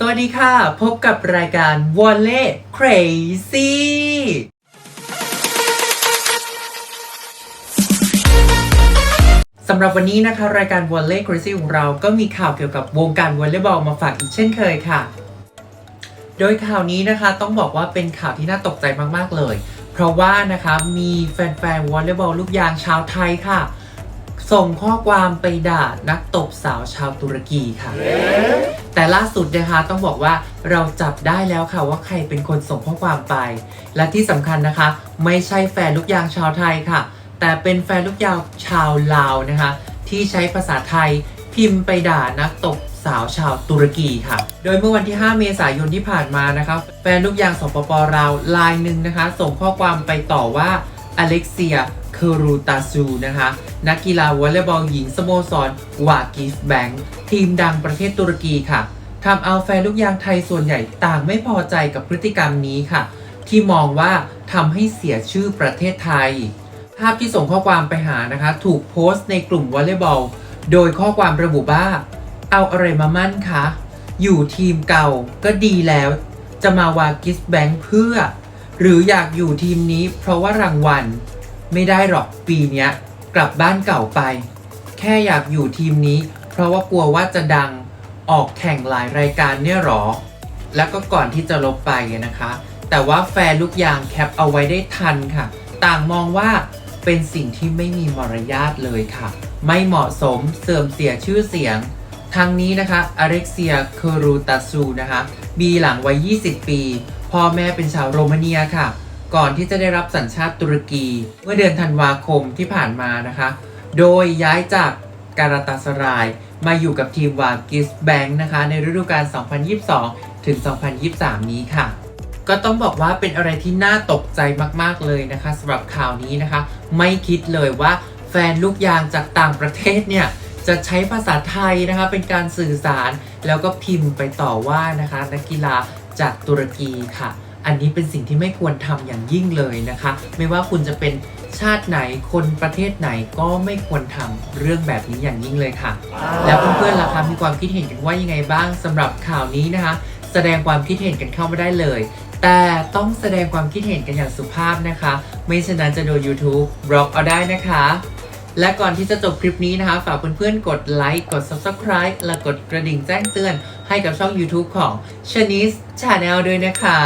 สวัสดีค่ะ พบกับรายการ w a l l e Crazy สำหรับวันนี้นะคะ รายการ w a l l e Crazy ของเราก็มีข่าวเกี่ยวกับวงการวอลเลย์บอลมาฝากอีกเช่นเคยค่ะ โดยข่าวนี้นะคะต้องบอกว่าเป็นข่าวที่น่าตกใจมากๆเลย เพราะว่านะคะมีแฟนๆวอลเลย์บอลลูกยางชาวไทยค่ะ ส่งข้อความไปด่านักตบสาวชาวตุรกีค่ะ แต่ล่าสุดนะคะต้องบอกว่าเราจับได้แล้วค่ะว่าใครเป็นคนส่งข้อความไป และที่สำคัญนะคะ ไม่ใช่แฟนลูกยางชาวไทยค่ะ แต่เป็นแฟนลูกยางชาวลาวนะคะ ที่ใช้ภาษาไทยพิมพ์ไปด่านักตบสาวชาวตุรกีค่ะ โดยเมื่อวันที่ 5 เมษายนที่ผ่านมานะคะแฟนลูกยางสปปลาวลายหนึ่งนะคะ ส่งข้อความไปต่อว่า อเล็กเซียเครูตาซูนะคะ นักกีฬาวอลเลย์บอลหญิงสโมสรวากิฟแบงค์ทีมดังประเทศตุรกีค่ะทำเอาแฟนลูกยางไทยส่วนใหญ่ต่างไม่พอใจกับพฤติกรรมนี้ค่ะ ที่มองว่าทำให้เสียชื่อประเทศไทย ภาพที่ส่งข้อความไปหานะคะ ถูกโพสต์ในกลุ่มวอลเลย์บอล โดยข้อความระบุว่า เอาอะไรมามั่นคะ อยู่ทีมเก่าก็ดีแล้ว จะมาวากิสแบงค์เพื่อ หรืออยากอยู่ทีมนี้เพราะว่ารางวัล ไม่ได้หรอกปีเนี้ย กลับบ้านเก่าไป แค่อยากอยู่ทีมนี้ เพราะว่ากลัวว่าจะดังออกแข่งหลายรายการเนี่ยหรอ แล้วก็ก่อนที่จะลบไปนะคะ แต่ว่าแฟนลูกยางแคปเอาไว้ได้ทันค่ะ ต่างมองว่าเป็นสิ่งที่ไม่มีมารยาทเลยค่ะ ไม่เหมาะสมเสื่อมเสียชื่อเสียงทั้งนี้นะคะอเล็กเซียเคอรูตาซูนะคะมีหลังวัย 20 ปี พ่อแม่เป็นชาวโรมาเนียค่ะ ก่อนที่จะได้รับสัญชาติตุรกีเมื่อเดือนธันวาคมที่ผ่านมานะคะ โดยย้ายจากการาตาสรายมาอยู่กับทีมวากิสแบงค์นะคะ ในฤดูกาล 2022 ถึง 2023 นี้ค่ะ ก็ต้องบอกว่าเป็นอะไรที่น่าตกใจมากๆเลยนะคะสำหรับข่าวนี้นะคะ ไม่คิดเลยว่าแฟนลูกยางจากต่างประเทศเนี่ยจะใช้ภาษาไทยนะคะเป็นการสื่อสารแล้วก็พิมพ์ไปต่อว่านะคะนักกีฬา จากตุรกีค่ะ อันนี้เป็นสิ่งที่ไม่ควรทำอย่างยิ่งเลยนะคะ ไม่ว่าคุณจะเป็นชาติไหนคนประเทศไหนก็ไม่ควรทำเรื่องแบบนี้อย่างยิ่งเลยค่ะ แล้วเพื่อนๆล่ะคะมีความคิดเห็นกันว่ายังไงบ้างสำหรับข่าวนี้นะคะ แสดงความคิดเห็นกันเข้ามาได้เลย แต่ต้องแสดงความคิดเห็นกันอย่างสุภาพนะคะ ไม่ฉะนั้นจะโดน YouTube บล็อกเอาได้นะคะและก่อนที่จะจบคลิปนี้นะคะ ฝากเพื่อนๆ กดไลค์ กด Subscribe และกดกระดิ่งแจ้งเตือน ให้กับช่อง YouTube ของ Shanice Channel ด้วยนะคะ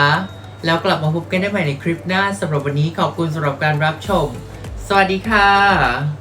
แล้วกลับมาพบกันได้ใหม่ในคลิปหน้าสำหรับวันนี้ขอบคุณสำหรับการรับชม สวัสดีค่ะ